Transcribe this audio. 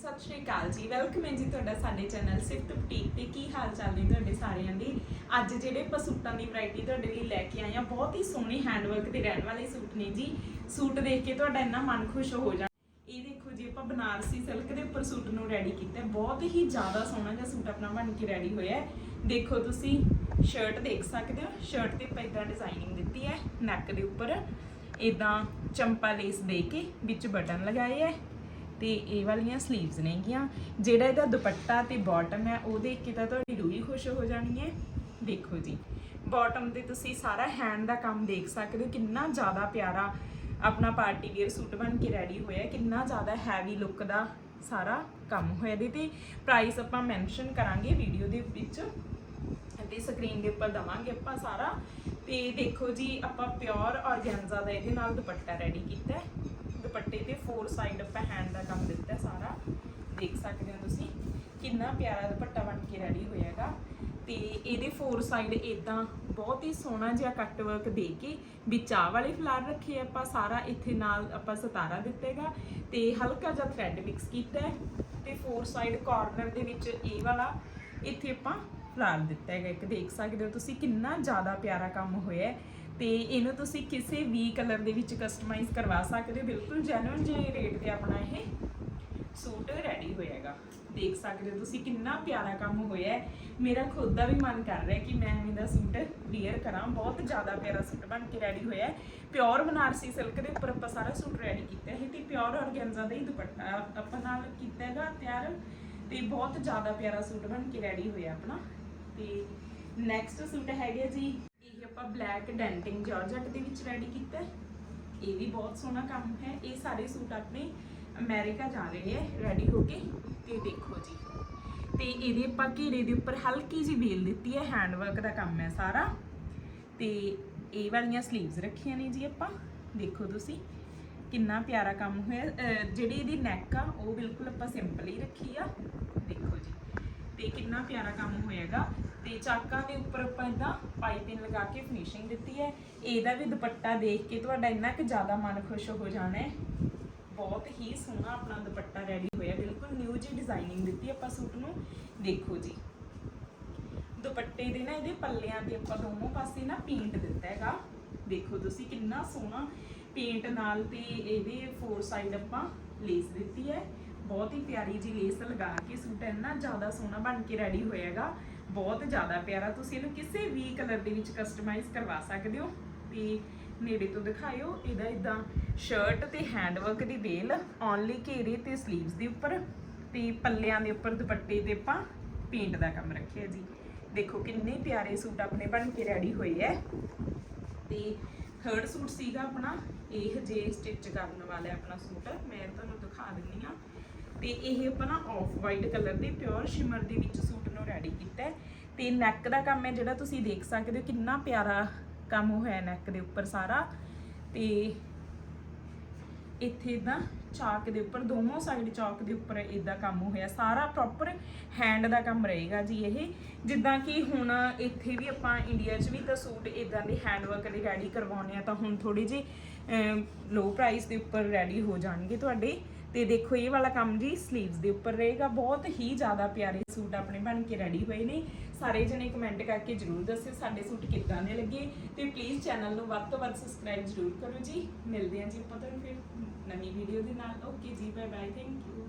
ਸਤਿ ਸ਼੍ਰੀ ਅਕਾਲ ਜੀ। ਵੈਲਕਮ ਹੈ ਜੀ ਤੁਹਾਡਾ ਸਾਡੇ ਚੈਨਲ ਸਿਫਟ ਬੁਟੀਕ ਤੇ ਕੀ ਹਾਲ ਚਾਲ ਨੇ ਤੁਹਾਡੇ ਸਾਰਿਆਂ ਦੀ? ਅੱਜ ਜਿਹੜੇ ਆਪਾਂ ਸੂਟਾਂ ਦੀ ਵੈਰਾਈਟੀ ਤੁਹਾਡੇ ਲਈ ਲੈ ਕੇ ਆਏ ਆ ਬਹੁਤ ਹੀ ਸੋਹਣੇ ਹੈਂਡਵਰਕ ਦੇ ਰਹਿਣ ਵਾਲੇ ਸੂਟ ਨੇ ਜੀ। ਸੂਟ ਦੇਖ ਕੇ ਤੁਹਾਡਾ ਇੰਨਾ ਮਨ ਖੁਸ਼ ਹੋ ਜਾਣਾ ਇਹ ਦੇਖੋ ਜੀ, ਆਪਾਂ ਬਨਾਰਸੀ ਸਿਲਕ ਦੇ ਉੱਪਰ ਸੂਟ ਨੂੰ ਰੈਡੀ ਕੀਤਾ। ਬਹੁਤ ਹੀ ਜ਼ਿਆਦਾ ਸੋਹਣਾ ਜਿਹਾ ਸੂਟ ਆਪਣਾ ਬਣ ਕੇ ਰੈਡੀ ਹੋਇਆ ਦੇਖੋ ਤੁਸੀਂ ਸ਼ਰਟ ਦੇਖ ਸਕਦੇ ਹੋ। ਸ਼ਰਟ ਤੇ ਆਪਾਂ ਇਦਾਂ ਡਿਜ਼ਾਈਨਿੰਗ ਦਿੱਤੀ ਹੈ ਨੈਕ ਦੇ ਉੱਪਰ। ਇਦਾਂ ਚੰਪਾ ਲੇਸ ਦੇ ਕੇ ਵਿੱਚ ਬਟਨ ਲਗਾਏ ਹੈ। ਤੇ ਇਹ ਵਾਲੀਆਂ ਸਲੀਵਸ ਨੇਗੀਆਂ। ਜਿਹੜਾ ਇਹਦਾ ਦੁਪੱਟਾ ਤੇ ਬਾਟਮ ਹੈ, ਉਹ ਦੇਖ ਕੇ ਤਾਂ ਤੁਹਾਡੀ ਰੂਹ ਹੀ ਖੁਸ਼ ਹੋ ਜਾਣੀ ਹੈ। ਦੇਖੋ ਜੀ ਬਾਟਮ ਤੇ ਤੁਸੀਂ ਸਾਰਾ ਹੈਂਡ ਦਾ ਕੰਮ ਦੇਖ ਸਕਦੇ ਹੋ। ਕਿੰਨਾ ਜ਼ਿਆਦਾ ਪਿਆਰਾ ਆਪਣਾ ਪਾਰਟੀ ਵੇਅਰ ਸੂਟ ਬਣ ਕੇ ਰੈਡੀ ਹੋਇਆ ਕਿੰਨਾ ਜ਼ਿਆਦਾ ਹੈਵੀ ਲੁੱਕ ਦਾ ਸਾਰਾ ਕੰਮ ਹੋਇਆ ਇਹਦੇ ਤੇ। ਪ੍ਰਾਈਸ ਆਪਾਂ ਮੈਂਸ਼ਨ ਕਰਾਂਗੇ ਵੀਡੀਓ ਦੇ ਵਿੱਚ। ਤੇ ਸਕਰੀਨ ਦੇ ਉੱਪਰ ਦਵਾਂਗੇ ਆਪਾਂ ਸਾਰਾ। ਤੇ ਦੇਖੋ ਜੀ, ਆਪਾਂ ਪਿਓਰ ਔਰਗੈਂਜ਼ਾ ਦਾ ਇਹਦੇ ਨਾਲ ਦੁਪੱਟਾ ਰੈਡੀ ਕੀਤਾ ਹੈ। ਦੁਪੱਟੇ ਤੇ ਫੋਰ ਸਾਈਡ ਆਪਾਂ ਹੈਂਡ ਦਾ ਕੰਮ ਦਿੱਤਾ ਸਾਰਾ। ਦੇਖ ਸਕਦੇ ਹੋ ਤੁਸੀਂ ਕਿੰਨਾ ਪਿਆਰਾ ਦੁਪੱਟਾ ਬਣ ਕੇ ਰੈਡੀ ਹੋਇਆਗਾ। ਤੇ ਇਹਦੇ ਫੋਰ ਸਾਈਡ ਇਦਾਂ ਬਹੁਤ ਹੀ ਸੋਹਣਾ ਜਿਹਾ ਕੱਟ ਵਰਕ ਦੇ ਕੇ ਵਿੱਚ ਆਹ ਵਾਲੇ ਫਲਾਰ ਰੱਖੇ ਆਪਾਂ, ਸਾਰਾ ਇੱਥੇ ਨਾਲ ਆਪਾਂ ਸਤਾਰਾ ਦਿੱਤੇਗਾ ਤੇ ਹਲਕਾ ਜਿਹਾ ਥ੍ਰੈਡ ਮਿਕਸ ਕੀਤਾ ਹੈ ਤੇ ਫੋਰ ਸਾਈਡ ਕਾਰਨਰ ਦੇ ਵਿੱਚ ਇਹ ਵਾਲਾ ਇੱਥੇ ਆਪਾਂ ਫਲਾਰ ਦਿੱਤਾ ਹੈਗਾ। ਇੱਕ ਦੇਖ ਸਕਦੇ ਹੋ ਤੁਸੀਂ ਕਿੰਨਾ ਜ਼ਿਆਦਾ ਪਿਆਰਾ ਕੰਮ ਹੋਇਆ ਤੇ ਇਹਨੂੰ ਤੁਸੀਂ ਕਿਸੇ ਵੀ ਕਲਰ ਦੇ ਵਿੱਚ ਕਸਟਮਾਈਜ਼ ਕਰਵਾ ਸਕਦੇ ਹੋ। ਬਿਲਕੁਲ ਜੈਨੂਇਨ ਜਿਹੇ ਰੇਟ ਤੇ ਆਪਣਾ ਇਹ ਸੂਟ ਰੈਡੀ ਹੋਏਗਾ। ਦੇਖ ਸਕਦੇ ਹੋ ਤੁਸੀਂ ਕਿੰਨਾ ਪਿਆਰਾ ਕੰਮ ਹੋਇਆ ਹੈ। ਮੇਰਾ ਖੁਦ ਦਾ ਵੀ ਮਨ ਕਰ ਰਿਹਾ ਕਿ ਮੈਂ ਇਹਦਾ ਸੂਟ ਵੇਅਰ ਕਰਾਂ। ਬਹੁਤ ਜ਼ਿਆਦਾ ਪਿਆਰਾ ਸੂਟ ਬਣ ਕੇ ਰੈਡੀ ਹੋਇਆ ਹੈ। ਪਿਓਰ ਬਨਾਰਸੀ ਸਿਲਕ ਦੇ ਉੱਪਰ ਆਪਾਂ ਸਾਰਾ ਸੂਟ ਰੈਡੀ ਕੀਤਾ ਹੈ ਤੇ ਪਿਓਰ ਔਰਗੈਂਜ਼ਾ ਦਾ ਹੀ ਦੁਪੱਟਾ ਆਪਾਂ ਨਾਲ ਕੀਤਾ ਹੈਗਾ ਤਿਆਰ। ਤੇ ਬਹੁਤ ਜ਼ਿਆਦਾ ਪਿਆਰਾ ਸੂਟ ਬਣ ਕੇ ਰੈਡੀ ਹੋਇਆ ਆਪਣਾ। ਤੇ ਨੈਕਸਟ ਸੂਟ ਹੈਗੇ ਜੀ ਆਪਾਂ ਬਲੈਕ ਡੈਂਟਿੰਗ ਜਾਰਜਟ ਦੇ ਵਿੱਚ ਰੈਡੀ ਕੀਤਾ ਇਹ ਵੀ ਬਹੁਤ ਸੋਹਣਾ ਕੰਮ ਹੈ। ਇਹ ਸਾਰੇ ਸੂਟ ਆਪਣੇ ਅਮਰੀਕਾ ਜਾ ਰਹੇ ਹੈ ਰੈਡੀ ਹੋ ਕੇ। ਤੇ ਦੇਖੋ ਜੀ। ਤੇ ਇਹਦੇ ਆਪਾਂ ਘੇਰੇ ਦੇ ਉੱਪਰ ਹਲਕੀ ਜਿਹੀ ਵੇਲ ਦਿੱਤੀ ਹੈ। ਹੈਂਡਵਰਕ ਦਾ ਕੰਮ ਹੈ ਸਾਰਾ। ਤੇ ਇਹ ਵਾਲੀਆਂ ਸਲੀਵਸ ਰੱਖੀਆਂ ਨੇ ਜੀ ਆਪਾਂ। ਦੇਖੋ ਤੁਸੀਂ, ਕਿੰਨਾ ਪਿਆਰਾ ਕੰਮ ਹੋਇਆ। ਜਿਹੜੀ ਇਹਦੀ ਨੈਕ ਆ, ਉਹ ਬਿਲਕੁਲ ਆਪਾਂ ਸਿੰਪਲ ਹੀ ਰੱਖੀ ਆ। ਦੇਖੋ ਜੀ। ਤੇ ਕਿੰਨਾ ਪਿਆਰਾ ਕੰਮ ਹੋਏਗਾ ਤੇ ਚਾਕਾਂ ਦੇ ਉੱਪਰ ਆਪਾਂ ਇਦਾਂ ਪਾਈਪਿੰਗ ਲਗਾ ਕੇ ਫਿਨਿਸ਼ਿੰਗ ਦਿੱਤੀ ਹੈ। ਇਹਦਾ ਵੀ ਦੁਪੱਟਾ ਦੇਖ ਕੇ ਤੁਹਾਡਾ ਇੰਨਾ ਕਿ ਜ਼ਿਆਦਾ ਮਨ ਖੁਸ਼ ਹੋ ਜਾਣਾ ਹੈ। ਬਹੁਤ ਹੀ ਸੋਹਣਾ ਆਪਣਾ ਦੁਪੱਟਾ ਰੈਡੀ ਹੋਇਆ। ਬਿਲਕੁਲ ਨਿਊ ਜੀ ਡਿਜ਼ਾਈਨਿੰਗ ਦਿੱਤੀ ਆਪਾਂ ਸੂਟ ਨੂੰ। ਦੇਖੋ ਜੀ। ਦੁਪੱਟੇ ਦੇ ਨਾ ਇਹਦੇ ਪੱਲਿਆਂ ਤੇ ਆਪਾਂ ਦੋਨੋਂ ਪਾਸੇ ਨਾ ਪੇਂਟ ਦਿੱਤਾ ਹੈਗਾ। ਦੇਖੋ ਤੁਸੀਂ ਕਿੰਨਾ ਸੋਹਣਾ ਪੇਂਟ ਨਾਲ ਤੇ ਇਹਦੇ ਫੋਰ ਸਾਈਡ ਆਪਾਂ ਲੇਸ ਦਿੱਤੀ ਹੈ। ਬਹੁਤ ਹੀ ਪਿਆਰੀ ਜੀ ਲੇਸ ਲਗਾ ਕੇ ਸੂਟ ਇੰਨਾ ਜ਼ਿਆਦਾ ਸੋਹਣਾ ਬਣ ਕੇ ਰੈਡੀ ਹੋਏਗਾ। ਬਹੁਤ ਜ਼ਿਆਦਾ ਪਿਆਰਾ। ਤੁਸੀਂ ਇਹਨੂੰ ਕਿਸੇ ਵੀ ਕਲਰ ਦੇ ਵਿੱਚ ਕਸਟਮਾਈਜ਼ ਕਰਵਾ ਸਕਦੇ ਹੋ। ਤੇ ਨੇੜੇ ਤੋਂ ਦਿਖਾਇਓ। ਇਹਦਾ ਇਦਾਂ ਸ਼ਰਟ ਤੇ ਹੈਂਡਵਰਕ ਦੀ ਵੇਲ ਓਨਲੀ ਘੇਰੇ ਤੇ ਸਲੀਵਸ ਦੇ ਉੱਪਰ ਤੇ ਪੱਲਿਆਂ ਦੇ ਉੱਪਰ ਦੁਪੱਟੇ ਤੇ ਆਪਾਂ ਪੇਂਟ ਦਾ ਕੰਮ ਰੱਖਿਆ ਜੀ। ਦੇਖੋ ਕਿੰਨੇ ਪਿਆਰੇ ਸੂਟ ਆਪਣੇ ਬਣ ਕੇ ਰੈਡੀ ਹੋਏ ਐ। ਤੇ ਥਰਡ ਸੂਟ ਸੀਗਾ ਆਪਣਾ। ਇਹ ਜੇ ਸਟਿਚ ਕਰਨ ਵਾਲਾ ਆਪਣਾ ਸੂਟ। ਮੈਂ ਤੁਹਾਨੂੰ ਦਿਖਾ ਦਿੰਨੀ ਆ ਤੇ ਇਹ ਆਪਾਂ ਨਾ ਆਫ ਵਾਈਟ ਕਲਰ ਦੇ ਪਿਓਰ ਸ਼ਿਮਰ ਦੇ ਵਿੱਚ ਸੂਟ ਨੂੰ ਰੈਡੀ ਕੀਤਾ ਹੈ। ਤੇ ਨੈਕ ਦਾ ਕੰਮ ਹੈ ਜਿਹੜਾ ਤੁਸੀਂ ਦੇਖ ਸਕਦੇ ਹੋ, ਕਿੰਨਾ ਪਿਆਰਾ ਕੰਮ ਹੋਇਆ ਨੈਕ ਦੇ ਉੱਪਰ ਸਾਰਾ। ਤੇ ਇੱਥੇ ਇਦਾਂ ਚਾਕ ਦੇ ਉੱਪਰ, ਦੋਨੋਂ ਸਾਈਡ ਚਾਕ ਦੇ ਉੱਪਰ ਇਦਾਂ ਕੰਮ ਹੋਇਆ। ਸਾਰਾ ਪ੍ਰੋਪਰ ਹੈਂਡ ਦਾ ਕੰਮ ਰਹੇਗਾ ਜੀ ਇਹ। ਜਿੱਦਾਂ ਕਿ ਹੁਣ ਇੱਥੇ ਵੀ ਆਪਾਂ ਇੰਡੀਆ 'ਚ ਵੀ ਤਾਂ ਸੂਟ ਇਦਾਂ ਦੇ ਹੈਂਡਵਰਕ ਦੇ ਰੈਡੀ ਕਰਵਾਉਣੇ ਆ ਤਾਂ ਹੁਣ ਥੋੜੀ ਜੀ ਲੋ ਪ੍ਰਾਈਸ ਦੇ ਉੱਪਰ ਰੈਡੀ ਹੋ ਜਾਣਗੇ ਤੁਹਾਡੇ। ਤੇ ਦੇਖੋ, ਇਹ ਵਾਲਾ ਕੰਮ ਜੀ ਸਲੀਵਸ ਦੇ ਉੱਪਰ ਰਹੇਗਾ। ਬਹੁਤ ਹੀ ਜ਼ਿਆਦਾ ਪਿਆਰੇ ਸੂਟ ਆਪਣੇ ਬਣ ਕੇ ਰੈਡੀ ਹੋਏ ਨੇ। ਸਾਰੇ ਜਣੇ ਕਮੈਂਟ ਕਰਕੇ ਜਰੂਰ ਦੱਸਿਓ ਸਾਡੇ ਸੂਟ ਕਿੱਦਾਂ ਦੇ ਲੱਗੇ। ਤੇ ਪਲੀਜ਼ ਚੈਨਲ ਨੂੰ ਵੱਧ ਤੋਂ ਵੱਧ ਸਬਸਕ੍ਰਾਈਬ ਜਰੂਰ ਕਰੋ ਜੀ। ਮਿਲਦੇ ਹਾਂ ਜੀ ਆਪਾਂ ਤੁਹਾਨੂੰ ਫਿਰ ਨਵੀਂ ਵੀਡੀਓ ਦੇ ਨਾਲ। ਓਕੇ ਜੀ ਬਾਏ ਬਾਏ ਥੈਂਕ ਯੂ